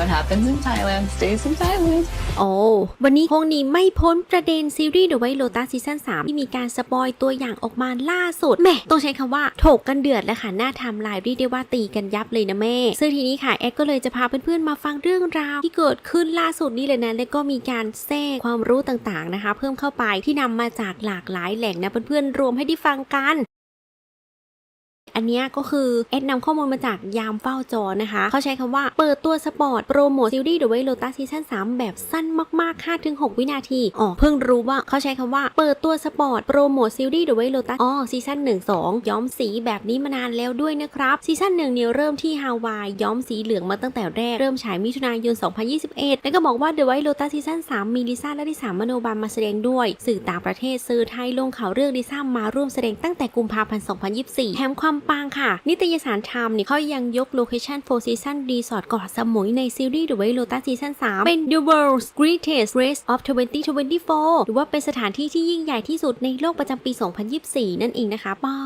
what happens in Thailand stays in Thailand โอ้วันนี้คงหนีไม่พ้นประเด็นซีรีส์ The White Lotus ซีซั่น3ที่มีการสปอยตัวอย่างออกมาล่าสุดแม่ต้องใช้คำว่าถกกันเดือดแล้วค่ะหน้าไทำลายเรียกได้ว่าตีกันยับเลยนะแม่ ซึ่งทีนี้ค่ะ แอดก็เลยจะพาเพื่อนๆมาฟังเรื่องราว ที่เกิดขึ้นล่าสุดนี่เลยนะแล้วก็มีการแทรกความรู้ต่างๆนะคะ เพิ่มเข้าไปที่นำมาจากหลากหลายแหล่งนะเพื่อนๆรวมให้ได้ฟังกัน อันนี้ก็คือแอดนำข้อมูลมาจากยามเฝ้าจอนะคะ เขาใช้คำว่าเปิดตัวสปอร์ตโปรโมทซีรีส์ The White Lotus ซีซั่น3แบบสั้นมากๆ 5-6 วินาทีอ๋อเพิ่งรู้ว่าเขาใช้คำว่าเปิดตัวสปอร์ตโปรโมทซีรีส์ The White Lotus อ๋อซีซั่น1 2 ย้อมสีแบบนี้มานานแล้วด้วยนะครับซีซั่น1เนี่ยเริ่มที่ฮาวายย้อมสีเหลืองมาตั้งแต่แรกเริ่มฉายมิถุนายน 2021 แล้วก็บอกว่า The White Lotus ซีซั่น3มีลิซ่าและลิสามโนบาลมาแสดงด้วย สื่อต่างประเทศสื่อไทยลงข่าวเรื่องลิซ่ามาร่วมแสดงตั้งแต่กุมภาพันธ์ 2024แถมความปังค่ะ นิตยสารไทม์เนี่ยเขายังยกโลเคชั่น Four Season Resort เกาะสมุยในซีรีส์ The White Lotus ซีซั่น3เป็น The World's Greatest Race of 2024 หรือว่าเป็นสถานที่ที่ยิ่งใหญ่ที่สุดในโลกประจำปี 2024 นั่นเองนะคะป๊า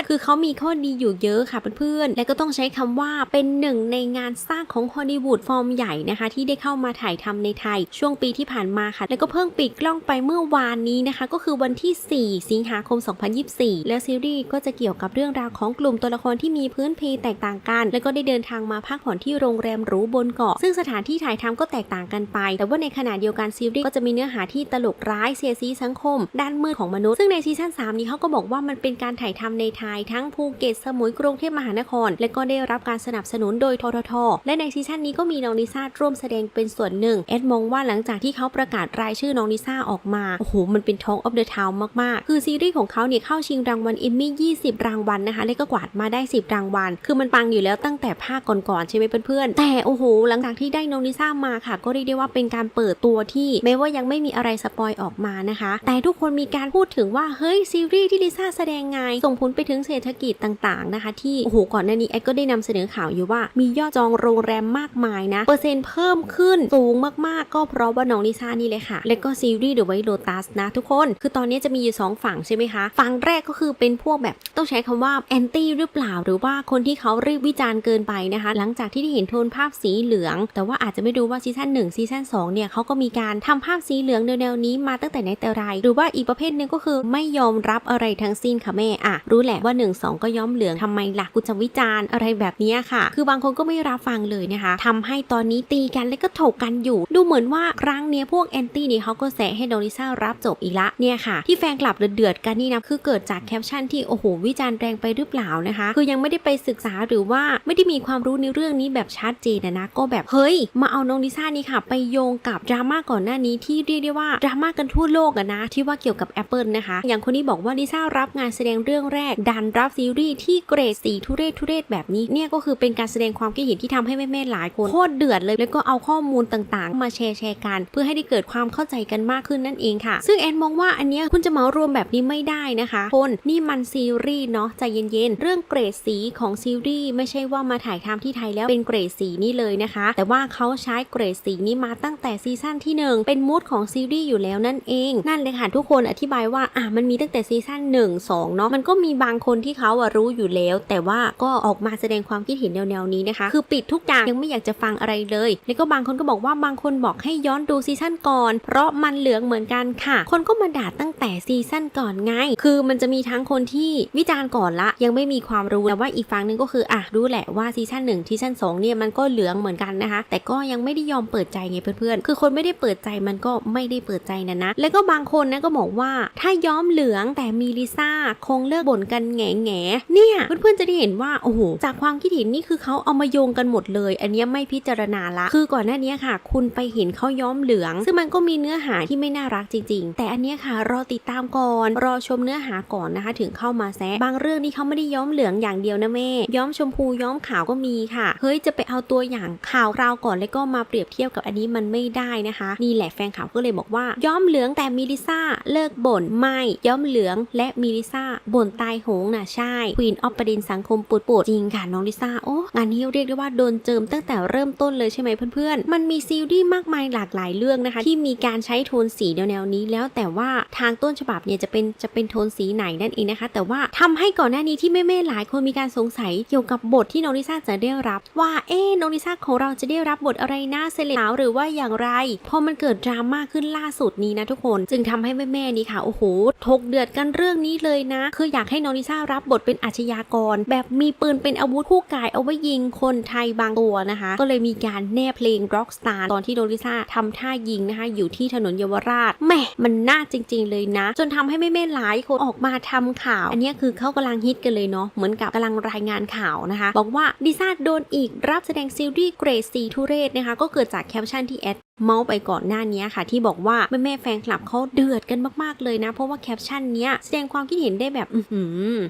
ดคือเขามีข้อดีอยู่เยอะค่ะเพื่อนๆ และก็ต้องใช้คำว่าเป็นหนึ่งในงานสร้างของฮอลลีวูดฟอร์มใหญ่นะคะ ที่ได้เข้ามาถ่ายทำในไทย ช่วงปีที่ผ่านมาค่ะ แล้วก็เพิ่งปิดกล้องไปเมื่อวานนี้นะคะ ก็คือวันที่ 4 สิงหาคม 2024 แล้วซีรีส์ก็จะเกี่ยวกับเรื่องราวของกลุ่มตัวละครที่มีพื้นเพแตกต่างกัน แล้วก็ได้เดินทางมาพักผ่อนที่โรงแรมหรูบนเกาะ ซึ่งสถานที่ถ่ายทำก็แตกต่างกันไป แต่ว่าในขณะเดียวกันซีรีส์ก็จะมีเนื้อหาที่ตลกร้ายเสียสีสังคม ด้านมืดของมนุษย์ ซึ่งในซีซั่น3นี้เขาก็บอกว่ามันเป็นการถ่ายทำในไทยทั้งภูเก็ตสมุยกรุงเทพมหานคร และก็ได้รับการสนับสนุนโดยททท และในซีซั่นนี้ก็มีน้องลิซ่าร่วมแสดงเป็นส่วนหนึ่ง แอดมองว่าหลังจากที่เขาประกาศรายชื่อน้องลิซ่าออกมา โอ้โห มันเป็น Talk of the Town มากๆ คือซีรีส์ของเขาเนี่ยเข้าชิงรางวัลเอมมี่ 20 รางวัลนะคะ และก็กวาดมาได้ 10 รางวัล คือมันปังอยู่แล้วตั้งแต่ภาคก่อนๆใช่ไหมเพื่อนๆ แต่โอ้โห หลังจากที่ได้น้องลิซ่ามาค่ะ ก็เรียกได้ว่าเป็นการเปิดตัวที่แม้ว่ายังไม่มีอะไรสปอยออกมานะคะ แต่ทุกคนมีการพูดถึงว่า เฮ้ย ซีรีส์ที่ลิซ่าแสดงไง ส่งผลไปถึงเศรษฐกิจต่างๆนะคะ ที่ โอ้โห ก่อนหน้านี้แอดก็ได้นำเสนอข่าวอยู่ว่า มียอดจองโรงแรมมากมายนะ เปอร์เซ็นต์เพิ่มขึ้นสูงมากๆ ก็เพราะว่าน้องลิซ่านี่เลยค่ะ และก็ซีรีส์ The White Lotus นะทุกคน คือตอนนี้จะมีอยู่สองฝั่งใช่ไหมคะ ฝั่งแรกก็คือเป็นพวกแบบต้องใช้คำว่าแอนตหรือเปล่า หรือว่าคนที่เขารีบวิจารณ์เกินไปนะคะ หลังจากที่ได้เห็นโทนภาพสีเหลือง แต่ว่าอาจจะไม่รู้ว่าซีซั่น1ซีซั่น2เนี่ยเขาก็มีการทำภาพสีเหลืองแนวๆนี้มาตั้งแต่ไหนแต่ไร หรือว่าอีกประเภทหนึ่งก็คือไม่ยอมรับอะไรทั้งสิ้นค่ะแม่อะรู้แหละว่า 1 2 ก็ย้อมเหลืองทำไมล่ะกูจะวิจารณ์อะไรแบบนี้ค่ะ คือบางคนก็ไม่รับฟังเลยนะคะทำให้ตอนนี้ตีกันและก็ถกกันอยู่ ดูเหมือนว่าครั้งเนี้ยพวกแอนตี้นี่เขาก็แสให้โดลิซ่ารับจบอีกละเนี่ยค่ะ ที่แฟนคลับเดือดกันนี่นะคือเกิดจากแคปชั่นที่โอ้โหวิจารณ์แรงไปหรือเปล่านะคะ คือยังไม่ได้ไปศึกษาหรือว่าไม่ได้มีความรู้ในเรื่องนี้แบบชัดเจนนะนะก็แบบเฮ้ย มาเอาน้องลิซ่านี่ค่ะ ไปโยงกับดราม่าก่อนหน้านี้ที่เรียกได้ว่าดราม่ากันทั่วโลกอะนะ ที่ว่าเกี่ยวกับ Apple นะคะ อย่างคนนี้บอกว่าลิซ่ารับงานแสดงเรื่องแรก ดันรับซีรีส์ที่เกรดสีทุเรศทุเรศแบบนี้เนี่ยก็คือเป็นการแสดงความคิดเห็นที่ทำให้แม่ๆหลายคนโคตรเดือดเลยแล้วก็เอาข้อมูลต่างๆ มาแชร์แชร์กัน เพื่อให้ได้เกิดความเข้าใจกันมากขึ้นนั่นเองค่ะ ซึ่งแอนมองว่าอันเนี้ยคุณจะเหมารวมแบบนี้ไม่ได้นะคะคนนี่มันซีรีส์เนาะใจเย็นเรื่องเกรดสีของซีรีส์ไม่ใช่ว่ามาถ่ายทำที่ไทยแล้วเป็นเกรดสีนี่เลยนะคะ แต่ว่าเขาใช้เกรดสีนี้มาตั้งแต่ซีซั่นที่ 1 เป็นมูดของซีรีส์อยู่แล้วนั่นเอง นั่นเลยค่ะทุกคนอธิบายว่าอะมันมีตั้งแต่ซีซั่น1 2เนาะมันก็มีบางคนที่เขาอะรู้อยู่แล้ว แต่ว่าก็ออกมาแสดงความคิดเห็นแนวๆนี้นะคะ คือปิดทุกอย่างยังไม่อยากจะฟังอะไรเลย แล้วก็บางคนก็บอกว่าบางคนบอกให้ย้อนดูซีซั่นก่อน เพราะมันเหลืองเหมือนกันค่ะ คนก็มาด่าตั้งแต่ซีซั่นก่อนไง คือมันจะมีทั้งคนที่วิจารณ์ก่อนละยังไม่มีความรู้แต่ว่าอีกฝั่งหนึงก็คืออะรู้แหละว่าซีซั่นหนึ่งซีซั่นสองเนี่ยมันก็เหลืองเหมือนกันนะคะ แต่ก็ยังไม่ได้ยอมเปิดใจไงเพื่อนๆ คือคนไม่ได้เปิดใจมันก็ไม่ได้เปิดใจนะนะ แล้วก็บางคนนะก็บอกว่าถ้าย้อมเหลืองแต่มีลิซ่าคงเลิกบ่นกันแง่แง่เนี่ยเพื่อนๆจะได้เห็นว่าโอ้โหจากความคิดเห็นนี่คือเขาเอามาโยงกันหมดเลย อันเนี้ยไม่พิจารณาละ คือก่อนหน้านี้ค่ะ คุณไปเห็นเขาย้อมเหลือง ซึ่งมันก็มีเนื้อหาที่ไม่น่ารักจริง ๆ แต่อันเนี้ยค่ะรอติดตามก่อนรอชมเนื้อหาก่อนนะคะ ถึงเข้ามาแซะบางเรื่องนี่เขาไม่ได้ย้อมเหลืองอย่างเดียวนะแม่ ย้อมชมพูย้อมขาวก็มีค่ะ เฮ้ยจะไปเอาตัวอย่างขาวคราก่อนแล้วก็มาเปรียบเทียบกับอันนี้มันไม่ได้นะคะ นี่แหละแฟนขาวก็เลยบอกว่า ย้อมเหลืองแต่มีลิซ่าเลิกบ่นไม่ย้อมเหลืองและมีลิซ่าบ่นตายโหงน่ะใช่ควีนออฟประเด็นสังคมปวดปวดจริงค่ะน้องลิซ่าโอ้งานนี้เรียกได้ว่าโดนเจิมตั้งแต่เริ่มต้นเลยใช่ไหมเพื่อนๆ มันมีซีรีส์มากมายหลากหลายเรื่องนะคะ ที่มีการใช้โทนสีแนวๆนี้แล้วแต่ว่าทางต้นฉบับเนี่ยจะเป็นจะเป็นโทนสีไหนนั่นเองนะคะ แต่ว่าทำให้ก่อนหน้านี้ที่แม่ๆหลายคนมีการสงสัยเกี่ยวกับบทที่น้องลิซ่าจะได้รับ ว่าเอ๊น้องลิซ่าของเราจะได้รับบทอะไรนะเซเลบสาวหรือว่าอย่างไรพอมันเกิดดราม่าขึ้นล่าสุดนี้นะทุกคน จึงทำให้แม่ๆนี่ค่ะโอ้โหถกเดือดกันเรื่องนี้เลยนะ คืออยากให้น้องลิซ่ารับบทเป็นอาชญากร แบบมีปืนเป็นอาวุธคู่กายเอาไว้ยิงคนไทยบางตัวนะคะ ก็เลยมีการแนบเพลง Rockstar ตอนที่น้องลิซ่าทำท่ายิงนะคะอยู่ที่ถนนเยาวราชแหม่มันน่าจริง ๆ เลยนะ จนทำให้แม่ๆหลายคนออกมาทำข่าว อันนี้คือเขากำลังฮิตกันเลยเนาะเหมือนกับกำลังรายงานข่าวนะคะ บอกว่าดิซ่าโดนอีกรับแสดงซีรีส์เกรซีทุเรศนะคะ ก็เกิดจากแคปชั่นที่แอด เมาส์ไปก่อนหน้านี้ค่ะ ที่บอกว่าแม่แม่แฟนคลับเขาเดือดกันมากๆเลยนะ เพราะว่าแคปชั่นเนี้ยแสดงความคิดเห็นได้แบบอื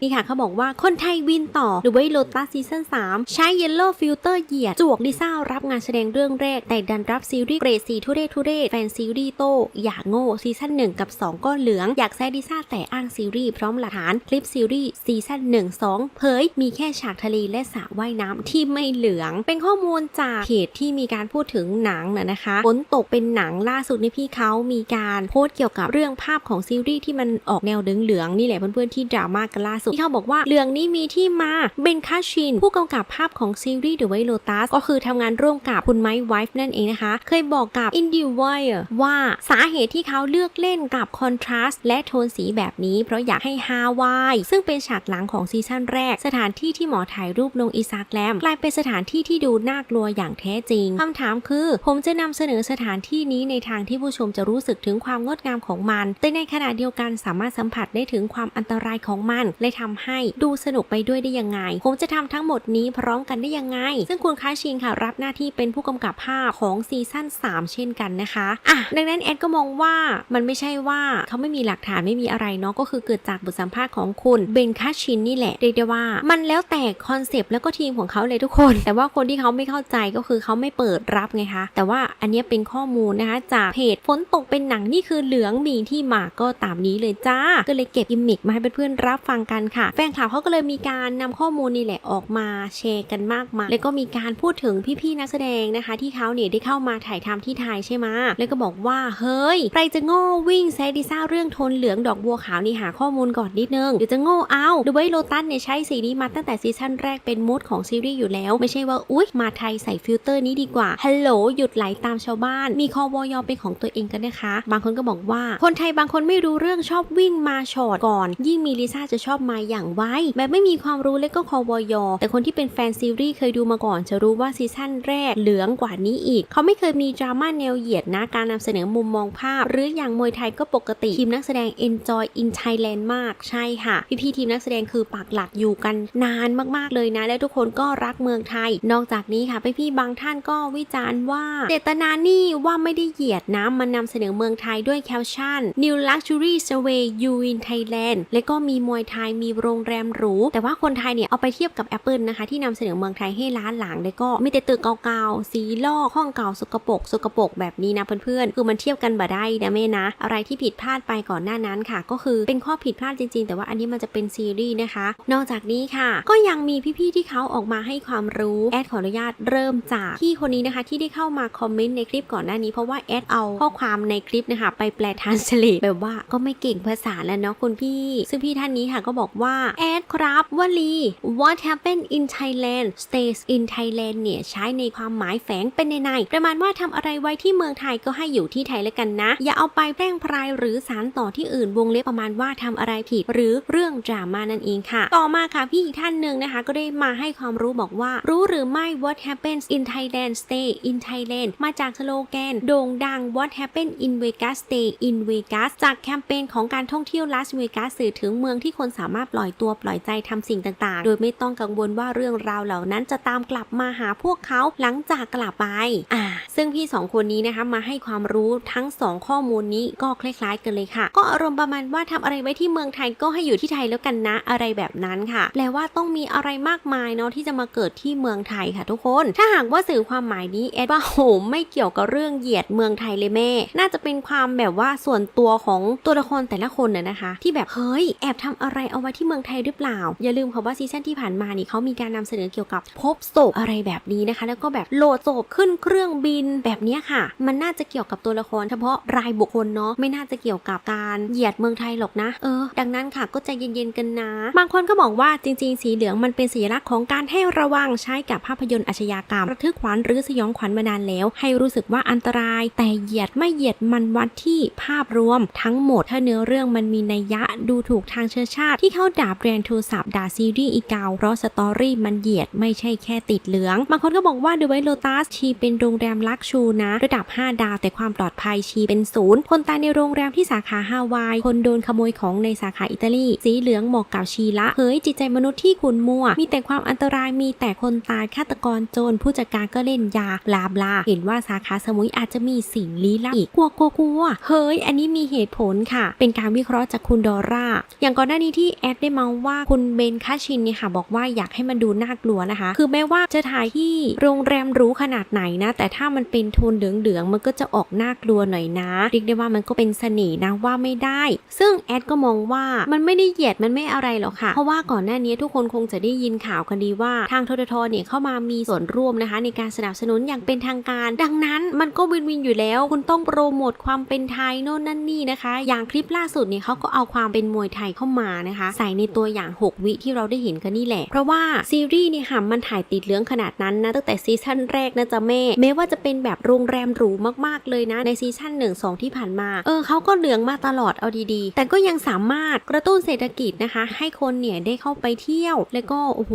นี่ค่ะเขาบอกว่าคนไทยวินต่อหรือว่าโลตัสซีซั่น3ใช้เยลโล่ฟิลเตอร์เหยียดจวกลิซ่ารับงานแสดงเรื่องแรก แต่ดันรับซีรีส์เกรดสีทุเรศทุเรศแฟนซีรีส์โตอย่าโง่ซีซั่น1 กับ 2 ก็เหลือง อยากแซะลิซ่าแต่อ้างซีรีส์พร้อมหลักฐานคลิปซีรีส์ซีซั่น1 2 เผย มีแค่ฉากทะเลและสระว่ายน้ำที่ไม่เหลือง เป็นข้อมูลจากเพจที่มีการพูดถึงหนังนะคะฝนตกเป็นหนังล่าสุดในพี่เขามีการโพสต์เกี่ยวกับเรื่องภาพของซีรีส์ที่มันออกแนวเหลืองๆนี่แหละเพื่อนๆที่ดราม่ากันล่าสุดที่เขาบอกว่าเรื่องนี้มีที่มาเบนคาชิน ผู้กำกับภาพของซีรีส์ The White Lotus ก็คือทำงานร่วมกับคุณไมค์ไวฟ์นั่นเองนะคะ เคยบอกกับ IndieWire ว่าสาเหตุที่เขาเลือกเล่นกับคอนทราสต์และโทนสีแบบนี้ เพราะอยากให้ฮาวาย ซึ่งเป็นฉากหลังของซีซั่นแรก สถานที่ที่หมอถ่ายรูปลงอินสตาแกรมกลายเป็นสถานที่ที่ดูน่ากลัวอย่างแท้จริงคำถามคือ ผมจะนำเสนอสถานที่นี้ในทางที่ผู้ชมจะรู้สึกถึงความงดงามของมัน แต่ในขณะเดียวกันสามารถสัมผัสได้ถึงความอันตรายของมัน และทำให้ดูสนุกไปด้วยได้ยังไง ผมจะทำทั้งหมดนี้พร้อมกันได้ยังไง ซึ่งคุณคาชินค่ะรับหน้าที่เป็นผู้กำกับภาพของซีซั่น3 เช่นกันนะคะอะดังนั้นแอดก็มองว่ามันไม่ใช่ว่าเขาไม่มีหลักฐานไม่มีอะไรเนาะก็คือเกิดจากบทสัมภาษณ์ของคุณเบนคาชินนี่แหละเรียกได้ว่า มันแล้วแต่คอนเซปต์แล้วก็ทีมของเขาเลยทุกคน แต่ว่าคนที่เขาไม่เข้าใจก็คือเขาไม่เปิดรับไงคะแต่ว่าอันนี้ยเป็นข้อมูลนะคะ จากเพจฝนตกเป็นหนังนี่คือเหลืองมีที่มาก็ตามนี้เลยจ้า ก็เลยเก็บกิมมิกมาให้เพื่อนๆรับฟังกันค่ะ แฟนคลับเขาก็เลยมีการนำข้อมูลนี่แหละออกมาแชร์กันมากมายแล้วก็มีการพูดถึงพี่ๆนักแสดงนะคะ ที่เขาเนี่ยได้เข้ามาถ่ายทำที่ไทยใช่ไหมแล้วก็บอกว่าเฮ้ยใครจะโง่วิ่งแซดิซ่าเรื่องโทนเหลืองดอกบัวขาวนี่หาข้อมูลก่อนนิดนึงเดี๋ยวจะโง่เอาดูไว้โลตัสเนี่ยใช้สีนี้มาตั้งแต่ซีซั่นแรกเป็นมูดของซีรีส์อยู่แล้ว ไม่ใช่ว่าอุ๊ยมาไทยใส่ฟิลเตอร์นี้ดีกว่าฮัลโหลหยุดไหลตามชาวบ้านมีคอวอยอเป็นของตัวเองกันนะคะ บางคนก็บอกว่า คนไทยบางคนไม่รู้เรื่องชอบวิ่งมาชอตก่อน ยิ่งมีลิซ่าจะชอบมาอย่างไวแบบไม่มีความรู้และก็คอวอยอแต่คนที่เป็นแฟนซีรีส์เคยดูมาก่อน จะรู้ว่าซีซั่นแรกเหลืองกว่านี้อีก เขาไม่เคยมีดราม่าแนวเหยียดนะการนำเสนอมุมมองภาพ หรืออย่างมวยไทยก็ปกติทีมนักแสดง enjoy in Thailand มากใช่ค่ะ พี่ๆทีมนักแสดงคือปักหลักอยู่กันนานมากๆเลยนะ และทุกคนก็รักเมืองไทย นอกจากนี้ค่ะพี่ๆบางท่านก็วิจารณ์ว่าเจตนานี่ี่ว่าไม่ได้เหยียดนะมันนำเสนอเมืองไทยด้วยแคลชั่น New Luxury Survey You in Thailand และก็มีมวยไทยมีโรงแรมหรู แต่ว่าคนไทยเนี่ยเอาไปเทียบกับ Apple นะคะ ที่นำเสนอเมืองไทยให้ล้านหลัง แล้วก็มีแต่ตึกเก่าๆ สีลอกห้องเก่าสกปรกสกปรกแบบนี้นะเพื่อนๆ คือมันเทียบกันบ่ได้นะแม่นะ อะไรที่ผิดพลาดไปก่อนหน้านั้นค่ะ ก็คือเป็นข้อผิดพลาดจริงๆ แต่ว่าอันนี้มันจะเป็นซีรีส์นะคะ นอกจากนี้ค่ะ ก็ยังมีพี่ๆที่เขาออกมาให้ความรู้แอดขออนุญาตเริ่มจากพี่คนนี้นะคะที่ได้เข้ามาคอมเมนต์ในคลิปก่อนหน้านี้เพราะว่าแอดเอาข้อความในคลิปนะคะไปแปลทานสเลแบบว่าก็ไม่เก่งภาษาแล้วเนาะคุณพี่ ซึ่งพี่ท่านนี้ค่ะก็บอกว่าแอดครับวลี what happened in Thailand stays in Thailand เนี่ยใช้ในความหมายแฝงเป็นในในประมาณว่าทำอะไรไว้ที่เมืองไทยก็ให้อยู่ที่ไทยแล้วกันนะ อย่าเอาไปแพร่งพรายหรือสารต่อที่อื่นวงเล็บประมาณว่าทำอะไรผิด หรือเรื่องดราม่านั่นเองค่ะ ต่อมาค่ะพี่อีกท่านหนึ่งนะคะ ก็ได้มาให้ความรู้บอกว่า รู้หรือไม่ what happens in Thailand stay in Thailand มาจากสโลแกน โด่งดัง what happened in Vegas stay in Vegas จากแคมเปญของการท่องเที่ยวลาสเวกัสสื่อถึงเมืองที่คนสามารถปล่อยตัวปล่อยใจทำสิ่งต่างๆ โดยไม่ต้องกังวลว่าเรื่องราวเหล่านั้นจะตามกลับมาหาพวกเขาหลังจากกลับไปอ่าซึ่งพี่สองคนนี้นะคะมาให้ความรู้ทั้งสองข้อมูลนี้ก็คล้ายๆกันเลยค่ะ ก็อารมณ์ประมาณว่าทำอะไรไว้ที่เมืองไทยก็ให้อยู่ที่ไทยแล้วกันนะอะไรแบบนั้นค่ะ แปลว่าต้องมีอะไรมากมายเนาะที่จะมาเกิดที่เมืองไทยค่ะทุกคน ถ้าหากว่าสื่อความหมายนี้แอดว่าโหไม่เกี่ยวกับเรื่องเหยียดเมืองไทยเลยแม่ น่าจะเป็นความแบบว่าส่วนตัวของตัวละครแต่ละคนน่ะนะคะ ที่แบบเฮ้ยแอบทำอะไรเอาไว้ที่เมืองไทยหรือเปล่า อย่าลืมค่ะว่าซีซั่นที่ผ่านมานี่เขามีการนำเสนอเกี่ยวกับพบศพอะไรแบบนี้นะคะ แล้วก็แบบโหลดศพขึ้นเครื่องบินแบบนี้ค่ะ มันน่าจะเกี่ยวกับตัวละครเฉพาะรายบุคคลเนาะไม่น่าจะเกี่ยวกับการเหยียดเมืองไทยหรอกนะ เออ ดังนั้นค่ะก็ใจเย็นๆกันนะ บางคนก็บอกว่าจริง ๆ สีเหลืองมันเป็นสัญลักษณ์ของการให้ระวังใช้กับภาพยนตร์อาชญากรรมระทึกขวัญหรือสยองขวัญมานานแล้ว ให้รู้สึกว่าอันตราย แต่เหยียดไม่เหยียดมันวัดที่ภาพรวม ทั้งหมดถ้าเนื้อเรื่องมันมีนัยยะดูถูกทางเชื้อชาติ ที่เขาด่าแบรนด์โทรศัพท์ด่าซีรีส์อีกาว เพราะสตอรี่มันเหยียดไม่ใช่แค่ติดเหลือง บางคนก็บอกว่า The White Lotus ชีเป็นโรงแรมลักชูนะ ระดับ 5 ดาวแต่ความปลอดภัยชีเป็นศูนย์คนตายในโรงแรมที่สาขาฮาวาย คนโดนขโมยของในสาขาอิตาลีสีเหลืองหมาะกับชีละเผยจิตใจมนุษย์ที่ขุนมัวมีแต่ความอันตรายมีแต่คนตายฆาตกรโจรผู้จัดการก็เล่นยาบลาบลา เห็นว่าสาขาสมุยอาจจะมีสิ่งลี้ลับอีกกลัวกลัวกลัวเฮ้ย อันนี้มีเหตุผลค่ะ เป็นการวิเคราะห์จากคุณดอร่า อย่างก่อนหน้านี้ที่แอดได้มาว่าคุณเบนคาชินเนี่ยค่ะบอกว่าอยากให้มันดูน่ากลัวนะคะ คือแม้ว่าจะถ่ายที่โรงแรมหรู้ขนาดไหนนะ แต่ถ้ามันเป็นโทนเหลืองๆมันก็จะออกน่ากลัวหน่อยนะเรียกได้ว่ามันก็เป็นเสน่ห์นะว่าไม่ได้ ซึ่งแอดก็มองว่ามันไม่ได้เหยียดมันไม่อะไรหรอกค่ะ เพราะว่าก่อนหน้านี้ทุกคนคงจะได้ยินข่าวกันดีว่าทางทททเนี่ยเข้ามามีส่วนร่วมนะคะ ในการสนับสนุนอย่างเป็นทางการ ดังนั้นมันก็วินวินอยู่แล้ว คุณต้องโปรโมทความเป็นไทยโน่นนั่นนี่นะคะ อย่างคลิปล่าสุดเนี่ยเขาก็เอาความเป็นมวยไทยเข้ามานะคะ ใส่ในตัวอย่าง 6 วิที่เราได้เห็นกันนี่แหละ เพราะว่าซีรีส์เนี่ยค่ะมันถ่ายติดเหลืองขนาดนั้นนะตั้งแต่ซีซั่นแรกนะจ๊ะแม่ แม้ว่าจะเป็นแบบโรงแรมหรูมากๆเลยนะในซีซั่น1 2 ที่ผ่านมา เออเขาก็เหลืองมาตลอดเอาดีๆ แต่ก็ยังสามารถกระตุ้นเศรษฐกิจนะคะ ให้คนเนี่ยได้เข้าไปเที่ยว แล้วก็โอ้โห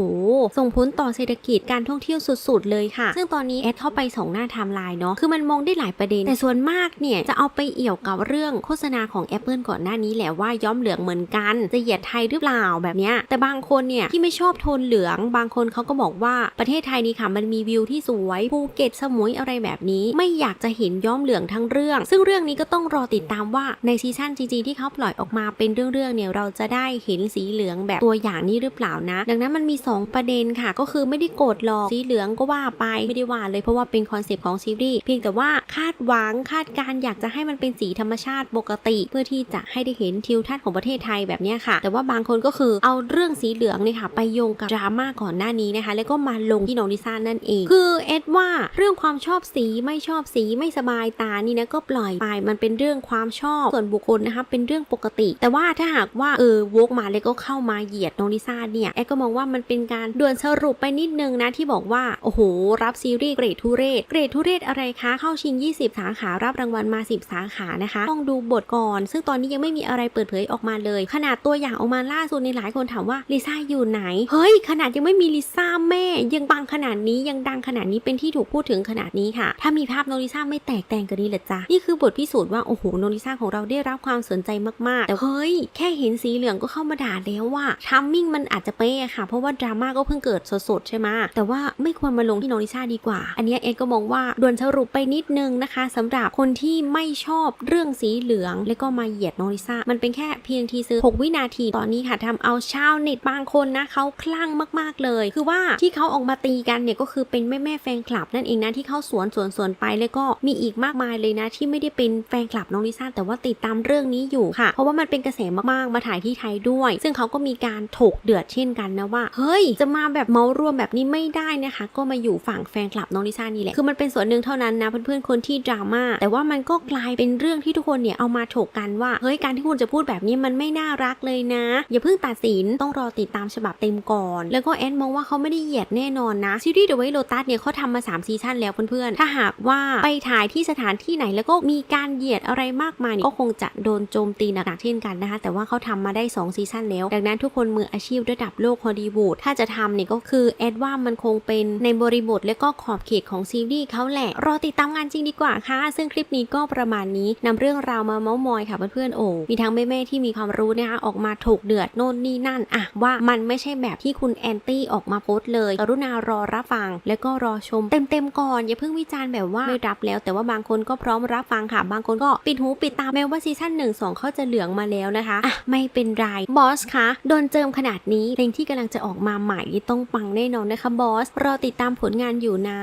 ส่งผลต่อเศรษฐกิจการท่องเที่ยวสุดๆ เลยค่ะ ซึ่งตอนนี้แอดเข้าไปสองหน้าไทม์ไลน์เนาะคือมันมองได้หลายประเด็น แต่ส่วนมากเนี่ยจะเอาไปเอี่ยวกับเรื่องโฆษณาของ Apple ก่อนหน้านี้แหละว่าย้อมเหลืองเหมือนกัน จะเหยียดไทยหรือเปล่าแบบเนี้ยแต่บางคนเนี่ยที่ไม่ชอบโทนเหลือง บางคนเขาก็บอกว่าประเทศไทยนี่ค่ะมันมีวิวที่สวยภูเก็ตสมุยอะไรแบบนี้ ไม่อยากจะเห็นย้อมเหลืองทั้งเรื่อง ซึ่งเรื่องนี้ก็ต้องรอติดตามว่าในซีซั่นจริงๆที่เขาปล่อยออกมาเป็นเรื่องๆเนี่ยเราจะได้เห็นสีเหลืองแบบตัวอย่างนี้หรือเปล่านะ ดังนั้นมันมี 2 ประเด็นค่ะ ก็คือไม่ได้โกรธหรอกสีเหลืองก็ว่าไปไม่ได้ว่าเลยเพราะว่าเป็นคอนเซปต์ของซีรีส์เพียงแต่ว่าคาดหวังคาดการอยากจะให้มันเป็นสีธรรมชาติปกติ เพื่อที่จะให้ได้เห็นทิวทัศน์ของประเทศไทยแบบนี้ค่ะ แต่ว่าบางคนก็คือเอาเรื่องสีเหลืองเนี่ยค่ะไปโยงกับดราม่าก่อนหน้านี้นะคะ แล้วก็มาลงที่น้องลิซ่านั่นเอง คือเอ็ดว่าเรื่องความชอบสีไม่ชอบสีไม่สบายตานี่นะก็ปล่อยไปมันเป็นเรื่องความชอบส่วนบุคคลนะคะเป็นเรื่องปกติ แต่ว่าถ้าหากว่าเออวกมาแล้วก็เข้ามาเหยียดน้องลิซ่าเนี่ยแอดก็มองว่ามันเป็นการด่วนสรุปไปนิดนึงนะที่บอกว่าโอ้โหรับซีรีส์เกรดทุเรศเกรดทุเรศอะไรคะ เข้าชิง 20 สาขารับรางวัลมา 10 สาขานะคะ ต้องดูบทก่อน ซึ่งตอนนี้ยังไม่มีอะไรเปิดเผยออกมาเลย ขนาดตัวอย่างออกมาล่าสุดในหลายคนถามว่าลิซ่าอยู่ไหน เฮ้ย ขนาดยังไม่มีลิซ่าแม่ ยังปังขนาดนี้ยังดังขนาดนี้เป็นที่ถูกพูดถึงขนาดนี้ค่ะ ถ้ามีภาพโนลิซ่าไม่แตกแต่งกันนี้แหละจ้ะนี่คือบทพิสูจน์ว่าโอ้โหโนลิซ่าของเราได้รับความสนใจมากๆแต่เฮ้ยแค่เห็นสีเหลืองก็เข้ามาด่าแล้วว่าทัมมิ่งมันอาจจะเป๊ะค่ะ เพราะว่าดราม่าก็เพิ่งเกิดสดๆใช่ไหมแต่ว่าไม่ควรมาลงที่โนลิซ่าดีกว่า อันนี้เอ็ดก็มองว่าดวนสรุปไปนิดนึงนะคะสำหรับคนที่ไม่ชอบเรื่องสีเหลือง แล้วก็มาเหยียดน้องลิซ่ามันเป็นแค่เพียงทีซื้อ 6 วินาทีตอนนี้ค่ะทำเอาชาวเน็ตบางคนนะเขาคลั่งมาก ๆเลย คือว่าที่เขาออกมาตีกันเนี่ยก็คือเป็นแม่แม่แฟนคลับนั่นเองนะที่เข้าสวนสวนสวนไปแล้วก็มีอีกมากมายเลยนะที่ไม่ได้เป็นแฟนคลับน้องลิซ่าแต่ว่าติดตามเรื่องนี้อยู่ค่ะ เพราะว่ามันเป็นกระแสมากๆมาถ่ายที่ไทยด้วย ซึ่งเขาก็มีการถกเดือดเช่นกันนะว่า เฮ้ย จะมาแบบเมารวมแบบนี้ไม่ได้นะคะ ก็มาอยู่ฝั่งแฟนคลับน้องลิซ่านี่แหละคือมันเป็นส่วนหนึ่งเท่านั้นนะเพื่อนๆคนที่ดราม่าแต่ว่ามันก็กลายเป็นเรื่องที่ทุกคนเนี่ยเอามาถกกันว่าเฮ้ยการที่คุณจะพูดแบบนี้มันไม่น่ารักเลยนะ อย่าเพิ่งตัดสินต้องรอติดตามฉบับเต็มก่อน แล้วก็แอนมองว่าเขาไม่ได้เหยียดแน่นอนนะซีรีส์ The White Lotus เนี่ยเขาทำมา 3 ซีซั่นแล้วเพื่อนๆ ถ้าหากว่าไปถ่ายที่สถานที่ไหนแล้วก็มีการเหยียดอะไรมากมายก็คงจะโดนโจมตีหนักๆเช่นกันนะคะ แต่ว่าเขาทำมาได้ 2 ซีซั่นแล้ว ดังนั้นทุกคนมืออาชีพระดับโลกฮอลลีวูดถ้าจะทำเนี่ยก็คือแอดว่ามันคงเป็นในบริบทและก็ขอบเขตของซีรีส์เขาแหละรอติดตามงานจริงดีกว่าค่ะ ซึ่งคลิปนี้ก็ประมาณนี้นำเรื่องราวมาเมาส์มอยค่ะเพื่อนๆโอ้มีทั้งแม่ๆที่มีความรู้นะคะออกมาถกเดือดโน่นนี่นั่นอะว่ามันไม่ใช่แบบที่คุณแอนตี้ออกมาโพสต์เลยกรุณารอรับฟัง แล้วก็รอชมเต็มๆก่อน อย่าเพิ่งวิจารณ์แบบว่าไม่รับแล้ว แต่ว่าบางคนก็พร้อมรับฟังค่ะ บางคนก็ปิดหูปิดตาแม้ว่าซีซั่นหนึ่งสองเขาจะเหลืองมาแล้วนะคะอะไม่เป็นไรบอสคะโดนเจิมขนาดนี้เพลงที่กำลังจะออกมาใหม่ต้องปังแน่นอนนะคะบอสรอติดตามผลงานอยู่นะ